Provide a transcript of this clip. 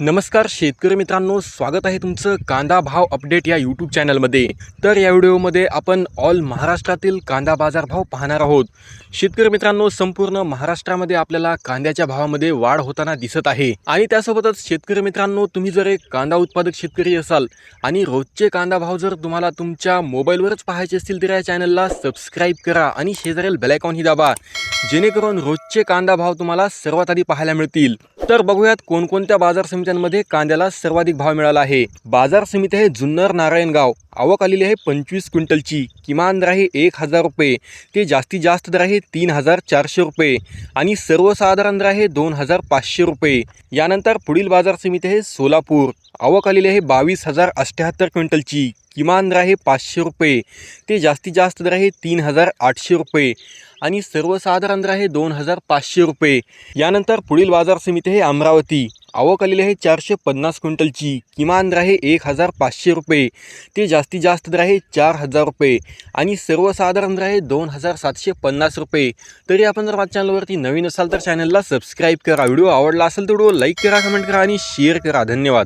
नमस्कार शेतकरी मित्रांनो स्वागत आहे तुमचं कांदा भाव अपडेट या यूट्यूब चॅनलमध्ये तर या व्हिडिओमध्ये आपण ऑल महाराष्ट्रातील कांदा बाजार भाव पाहणार आहोत. शेतकरी मित्रांनो संपूर्ण महाराष्ट्रामध्ये आपल्याला कांद्याच्या भावामध्ये वाढ होताना दिसत आहे. आणि त्यासोबतच शेतकरी मित्रांनो तुम्ही जर एक कांदा उत्पादक शेतकरी असाल आणि रोजचे कांदा भाव जर तुम्हाला तुमच्या मोबाईलवरच पाहायचे असतील तर या चॅनलला सबस्क्राईब करा आणि शेजारील बेलायकॉनही दाबा. जेणेकरून रोजचे कांदा भाव तुम्हाला सर्वात आधी पाहायला मिळतील. तर बघूयात कोणकोणत्या बाजार समित्यांमध्ये कांद्याला सर्वाधिक भाव मिळाला आहे. बाजार समिती आहे जुन्नर नारायणगाव आवक आलेली आहे पंचवीस क्विंटलची. किमान दर आहे एक हजार रुपये. ते जास्तीत जास्त दर आहे तीन हजार चारशे रुपये. आणि सर्वसाधारण दर आहे दोन हजार पाचशे रुपये. यानंतर पुढील बाजार समिती आहे सोलापूर. आवक आलेली आहे बावीस हजार अठ्ठ्याहत्तर क्विंटलची. किमान दर आहे पाचशे रुपये. ते जास्तीत जास्त दर आहे तीन हजार आठशे रुपये. आणि सर्वसाधारण दर आहे दोन हजार पाचशे रुपये. यानंतर पुढील बाजार समिती आहे अमरावती. आवक आलेली आहे चारशे पन्नास क्विंटलची. किमान दर आहे एक हजार पाचशे रुपये. ते जास्तीत जास्त दर आहे चार हजार रुपये. आणि सर्वसाधारण दर आहे दोन हजार सातशे पन्नास रुपये. तरी आपण जर माझ्या चॅनलवरती नवीन असाल तर चॅनलला सबस्क्राईब करा. व्हिडिओ आवडला असेल तर व्हिडिओ लाईक करा कमेंट करा आणि शेअर करा. धन्यवाद.